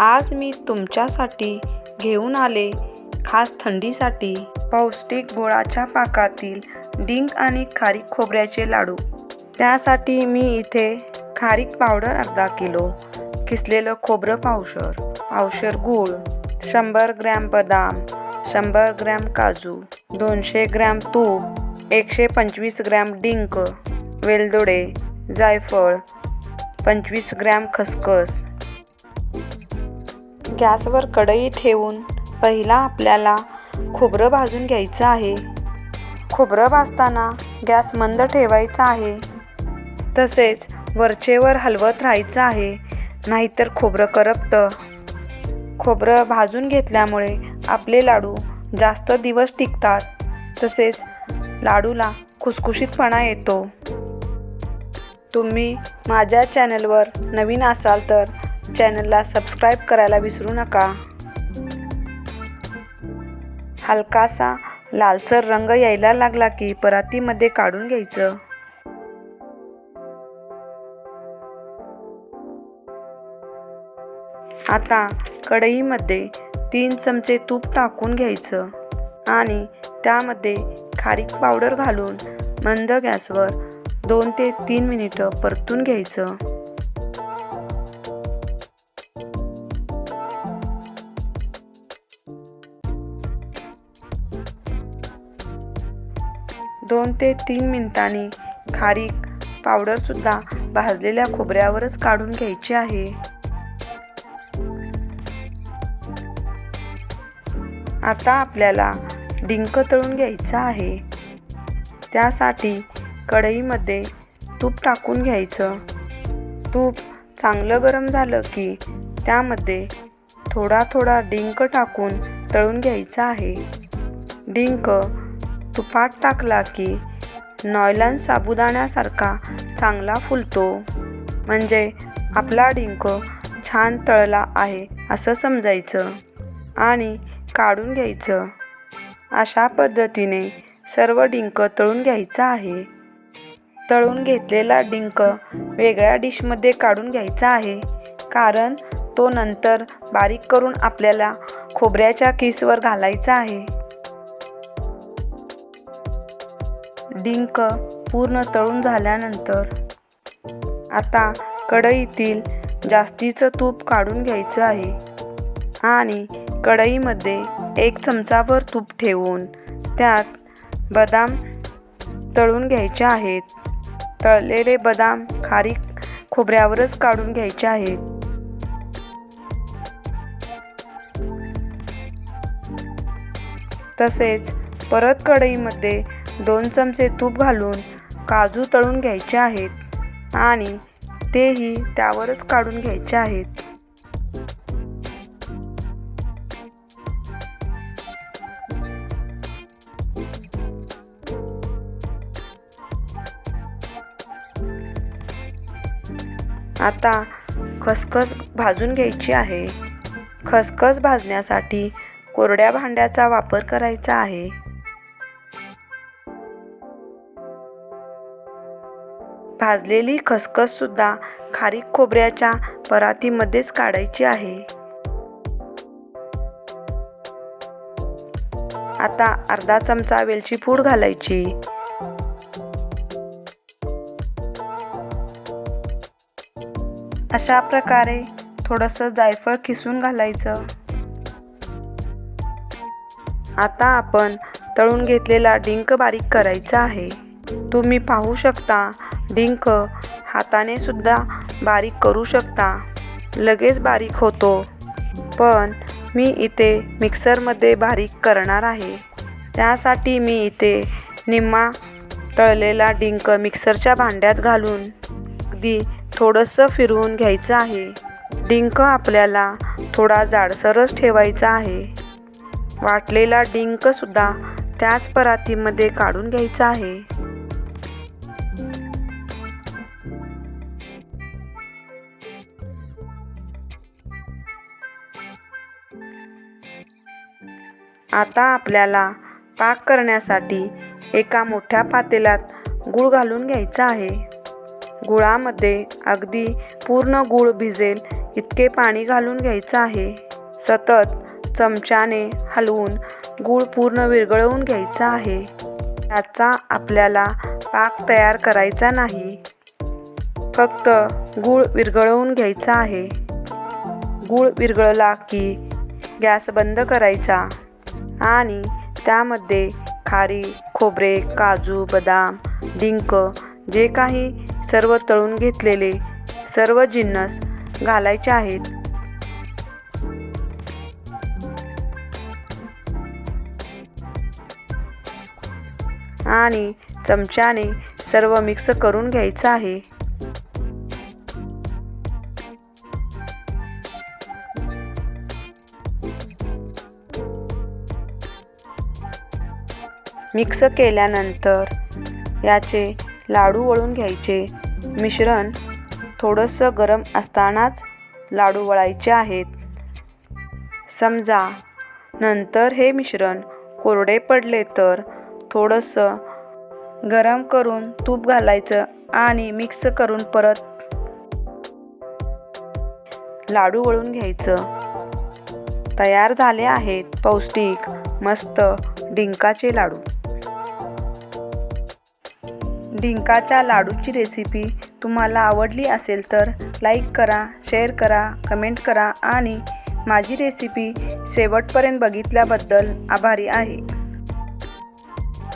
आज मी तुमच्यासाठी घेऊन आले खास थंडीसाठी पौष्टिक गुळाच्या पाकातील डिंक आणि खारीक खोबऱ्याचे लाडू. त्यासाठी मी इथे खारीक पावडर अर्धा किलो किसलेलं खोबरं पावशर पावशर गूळ शंभर ग्रॅम बदाम शंभर ग्रॅम काजू दोनशे ग्रॅम तूप एकशे पंचवीस ग्रॅम डिंक वेलदोडे जायफळ पंचवीस ग्रॅम खसखस गॅसवर कढई ठेवून पहिला आपल्याला खोबरं भाजून घ्यायचं आहे. खोबरं भाजताना गॅस मंद ठेवायचा आहे. तसेच वरचेवर हलवत राहायचं आहे नाहीतर खोबरं करपतं. खोबरं भाजून घेतल्यामुळे आपले लाडू जास्त दिवस टिकतात तसेच लाडूला खुसखुशीतपणा येतो. तुम्ही माझ्या चॅनलवर नवीन असाल तर चॅनलला सबस्क्राईब करायला विसरू नका. हलकासा लालसर रंग यायला लागला की परातीमध्ये काढून घ्यायचं. आता कढईमध्ये तीन चमचे तूप टाकून घ्यायचं आणि त्यामध्ये खारीक पावडर घालून मंद गॅसवर दोन ते तीन मिनिटं परतून घ्यायचं. दोन ते तीन मिनिटांनी खारीक पावडरसुद्धा भाजलेल्या खोबऱ्यावरच काढून घ्यायची आहे. आता आपल्याला डिंक तळून घ्यायचं आहे. त्यासाठी कढईमध्ये तूप टाकून घ्यायचं. तूप चांगलं गरम झालं की त्यामध्ये थोडा थोडा डिंक टाकून तळून घ्यायचा आहे. डिंक तुपात टाकला की नॉयलन साबुदाण्यासारखा चांगला फुलतो. म्हणजे आपला डिंक छान तळला आहे असं समजायचं आणि काढून घ्यायचं. अशा पद्धतीने सर्व डिंक तळून घ्यायचा आहे. तळून घेतलेला डिंक वेगळ्या डिशमध्ये काढून घ्यायचा आहे. कारण तो नंतर बारीक करून आपल्याला खोबऱ्याच्या किसवर घालायचा आहे. डिंक पूर्ण तळून झाल्यानंतर आता कढईतील जास्तीचं तूप काढून घ्यायचं आहे. आणि कढईमध्ये एक चमचाभर तूप ठेवून त्यात बदाम तळून घ्यायचे आहेत. तळलेले बदाम खारीक खोबऱ्यावरच काढून घ्यायचे आहेत. तसेच परत कढईमध्ये दोन चमचे तूप घालून काजू तळून घ्यायचे आहेत आणि तेही त्यावरच काढून घ्यायचे आहेत. आता खसखस भाजून घ्यायची आहे. खसखस भाजण्यासाठी कोरड्या भांड्याचा वापर करायचा आहे. भाजलेली खसखससुद्धा खारीक खोबऱ्याच्या परातीमध्येच काढायची आहे. आता अर्धा चमचा वेलची पूड घालायची. अशा प्रकारे थोडंसं जायफळ किसून घालायचं. आता आपण तळून घेतलेला डिंक बारीक करायचा आहे. तुम्ही पाहू शकता डिंक हाताने सुद्धा बारीक करू शकता. लगेच बारीक होतो. पण मी इथे मिक्सरमध्ये बारीक करणार आहे. त्यासाठी मी इथे निम्मा तळलेला डिंक मिक्सरच्या भांड्यात घालून अगदी थोडंसं फिरवून घ्यायचं आहे. डिंक आपल्याला थोडा जाडसरच ठेवायचा आहे. वाटलेला डिंकसुद्धा त्याच परातीमध्ये काढून घ्यायचा आहे. आता आपल्याला पाक करण्यासाठी एका मोठ्या पातेल्यात गूळ घालून घ्यायचा आहे. गुळामध्ये अगदी पूर्ण गूळ भिजेल इतके पाणी घालून घ्यायचं आहे. सतत चमच्याने हलवून गूळ पूर्ण विरघळवून घ्यायचा आहे. याचा आपल्याला पाक तयार करायचा नाही. फक्त गूळ विरघळवून घ्यायचा आहे. गूळ विरघळला की गॅस बंद करायचा. आणि त्यामध्ये खारी खोबरे काजू बदाम डिंक जे काही सर्व तळून घेतलेले सर्व जिन्नस घालायचे आहेत. आणि चमच्याने सर्व मिक्स करून घ्यायचं आहे. मिक्स केल्यानंतर याचे लाडू वळून घ्यायचे. मिश्रण थोडंसं गरम असतानाच लाडू वळायचे आहेत. समजा नंतर हे मिश्रण कोरडे पडले तर थोडंसं गरम करून तूप घालायचं आणि मिक्स करून परत लाडू वळून घ्यायचं. तयार झाले आहेत पौष्टिक मस्त डिंकाचे लाडू. डिंकाच्या लाडूची रेसिपी तुम्हाला आवडली असेल तर लाईक करा शेअर करा कमेंट करा आणि माझी रेसिपी शेवटपर्यंत बघितल्याबद्दल आभारी आहे.